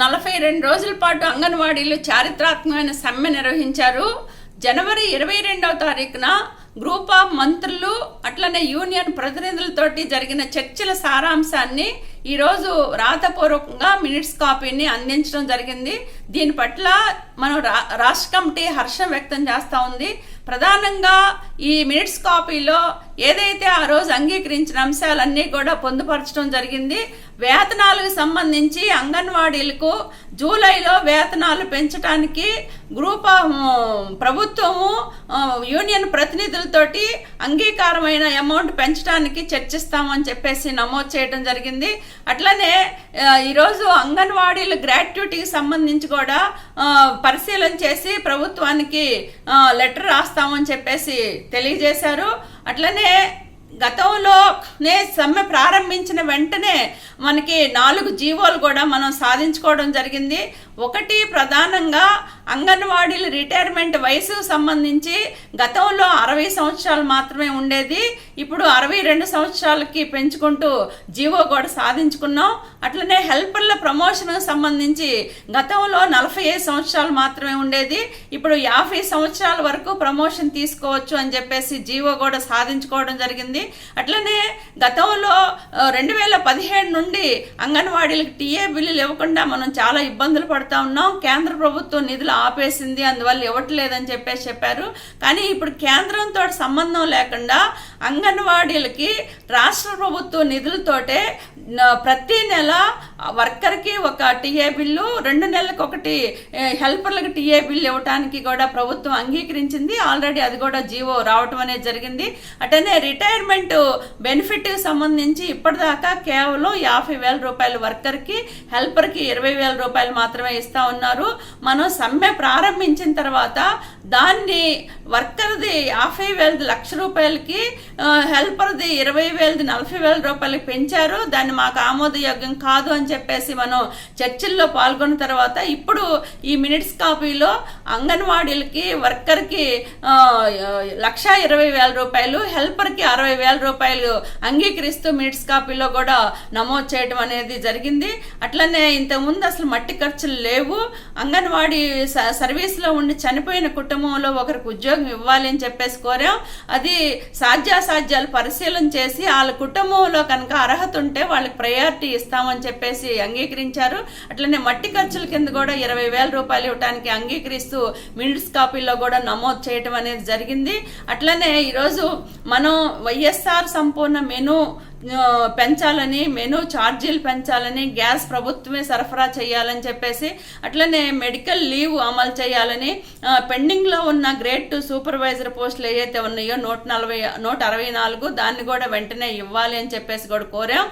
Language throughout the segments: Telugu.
నలభై రెండు రోజుల పాటు అంగన్వాడీలు చారిత్రాత్మకమైన సమ్మె నిర్వహించారు. జనవరి ఇరవై రెండవ తారీఖున గ్రూప్ ఆఫ్ మంత్రులు అట్లనే యూనియన్ ప్రతినిధులతోటి జరిగిన చర్చల సారాంశాన్ని ఈరోజు రాతపూర్వకంగా మినిట్స్ కాపీని అందించడం జరిగింది. దీని పట్ల మనం రా రాష్ట్ర కమిటీ హర్షం వ్యక్తం చేస్తూ ఉంది. ప్రధానంగా ఈ మినిట్స్ కాపీలో ఏదైతే ఆ రోజు అంగీకరించిన అంశాలన్నీ కూడా పొందుపరచడం జరిగింది. వేతనాలకు సంబంధించి అంగన్వాడీలకు జూలైలో వేతనాలు పెంచడానికి గ్రూప్ ఆఫ్ ప్రభుత్వము యూనియన్ ప్రతినిధులతోటి అంగీకారమైన అమౌంట్ పెంచడానికి చర్చిస్తామని చెప్పేసి నమోదు చేయడం జరిగింది. అట్లనే ఈరోజు అంగన్వాడీలు గ్రాట్యుటీకి సంబంధించి కూడా పరిశీలన చేసి ప్రభుత్వానికి లెటర్ రాస్తామని చెప్పేసి తెలియజేశారు. అట్లనే గతంలోనే సమ్మె ప్రారంభించిన వెంటనే మనకి నాలుగు జీవోలు కూడా మనం సాధించుకోవడం జరిగింది. ఒకటి ప్రధానంగా అంగన్వాడీల రిటైర్మెంట్ వయసు సంబంధించి గతంలో అరవై సంవత్సరాలు మాత్రమే ఉండేది. ఇప్పుడు అరవై రెండు సంవత్సరాలకి పెంచుకుంటూ జీవో కూడా సాధించుకున్నాం. అట్లనే హెల్పర్ల ప్రమోషన్ సంబంధించి గతంలో నలభై ఐదు సంవత్సరాలు మాత్రమే ఉండేది. ఇప్పుడు యాభై సంవత్సరాల వరకు ప్రమోషన్ తీసుకోవచ్చు అని చెప్పేసి జీవో కూడా సాధించుకోవడం జరిగింది. అట్లనే గతంలో రెండు వేల పదిహేడు నుండి అంగన్వాడీలకు టీఏ బిల్లులు ఇవ్వకుండా మనం చాలా ఇబ్బందులు పడుతూ ఉన్నాం. కేంద్ర ప్రభుత్వం నిధులు ఆపేసింది అందువల్ల ఇవ్వట్లేదని చెప్పేసి చెప్పారు. కానీ ఇప్పుడు కేంద్రంతో సంబంధం లేకుండా అంగన్వాడీలకి రాష్ట్ర ప్రభుత్వ నిధులతోటే ప్రతి నెల వర్కర్కి ఒక టీఏ బిల్లు రెండు నెలలకు ఒకటి హెల్పర్లకు టీఏ బిల్లు ఇవ్వడానికి కూడా ప్రభుత్వం అంగీకరించింది. ఆల్రెడీ అది కూడా జీవో రావటం అనేది జరిగింది. అటనే రిటైర్మెంట్ బెనిఫిట్ సంబంధించి ఇప్పటిదాకా కేవలం యాభై వేల రూపాయలు వర్కర్కి హెల్పర్కి ఇరవై వేల రూపాయలు మాత్రమే ఇస్తా ఉన్నారు. మనం సమ్మె ప్రారంభించిన తర్వాత దాన్ని వర్కర్ది యాభై వేలది లక్ష రూపాయలకి హెల్పర్ది ఇరవై వేలది నలభై వేల రూపాయలకి పెంచారు. దాన్ని మాకు ఆమోదయోగ్యం కాదు అని చెప్పేసి మనం చర్చల్లో పాల్గొన్న తర్వాత ఇప్పుడు ఈ మినిట్స్ కాపీలో అంగన్వాడీలకి వర్కర్కి లక్ష ఇరవై వేల రూపాయలు హెల్పర్కి అరవై వేల రూపాయలు అంగీకరిస్తూ మిడ్స్ కాపీలో కూడా నమోదు చేయడం అనేది జరిగింది. అట్లనే ఇంతకుముందు అసలు మట్టి ఖర్చులు లేవు. అంగన్వాడీ స- సర్వీస్లో ఉండి చనిపోయిన కుటుంబంలో ఒకరికి ఉద్యోగం ఇవ్వాలి అని చెప్పేసి కోరాం. అది సాధ్యాసాధ్యాలు పరిశీలన చేసి వాళ్ళ కుటుంబంలో కనుక అర్హత ఉంటే వాళ్ళకి ప్రయారిటీ ఇస్తామని చెప్పేసి అంగీకరించారు. అట్లనే మట్టి ఖర్చుల కింద కూడా ఇరవై వేల రూపాయలు ఇవ్వడానికి అంగీకరిస్తూ మినిట్స్ కాపీలో కూడా నమోదు చేయడం అనేది జరిగింది. అట్లనే ఈరోజు మనం వైఎస్ఆర్ సంపూర్ణ మెను పెంచాలని మెను ఛార్జీలు పెంచాలని గ్యాస్ ప్రభుత్వమే సరఫరా చేయాలని చెప్పేసి అట్లనే మెడికల్ లీవ్ అమలు చేయాలని పెండింగ్లో ఉన్న గ్రేడ్ టూ సూపర్వైజర్ పోస్టులు ఏవైతే ఉన్నాయో నూట నలభై నూట అరవై నాలుగు దాన్ని కూడా వెంటనే ఇవ్వాలి అని చెప్పేసి కూడా కోరాం.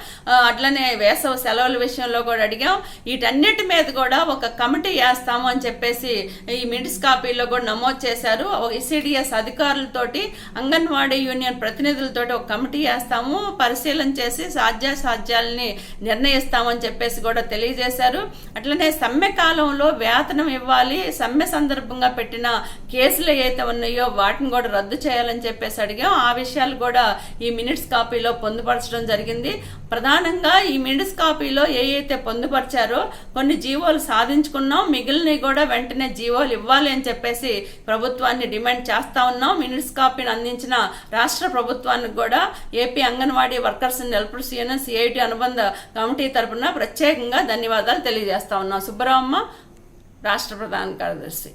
అట్లనే వేసవ సెలవుల విషయంలో కూడా అడిగాం. వీటన్నిటి మీద కూడా ఒక కమిటీ వేస్తాము అని చెప్పేసి ఈ మిడిస్ కాపీలో కూడా నమోదు చేశారు. ఇసిడిఎస్ అధికారులతోటి అంగన్వాడీ యూనియన్ ప్రతినిధులతోటి ఒక కమిటీ వేస్తాము. పరిశీలన చేసి సాధ్యాసాధ్యాలని నిర్ణయిస్తామని చెప్పేసి కూడా తెలియజేశారు. అట్లనే సమ్మె కాలంలో వేతనం ఇవ్వాలి సమ్మె సందర్భంగా పెట్టిన కేసులు ఏవైతే ఉన్నాయో వాటిని కూడా రద్దు చేయాలని చెప్పేసి అడిగాం. ఆ విషయాలు కూడా ఈ మినిట్స్ కాపీలో పొందుపరచడం జరిగింది. ప్రధానంగా ఈ మినిట్స్ కాపీలో ఏ అయితే పొందుపరిచారో కొన్ని జీవోలు సాధించుకున్నాం. మిగిలినవి కూడా వెంటనే జీవోలు ఇవ్వాలి అని చెప్పేసి ప్రభుత్వాన్ని డిమాండ్ చేస్తా ఉన్నాం. మినిట్స్ కాపీని అందించిన రాష్ట్ర ప్రభుత్వానికి కూడా AP Anganwadi workers and helpers union CIT అనుబంధ కమిటీ తరపున ప్రత్యేకంగా ధన్యవాదాలు తెలియజేస్తా ఉన్నాం. సుబ్బరామమ్మ రాష్ట్ర ప్రధాన కార్యదర్శి.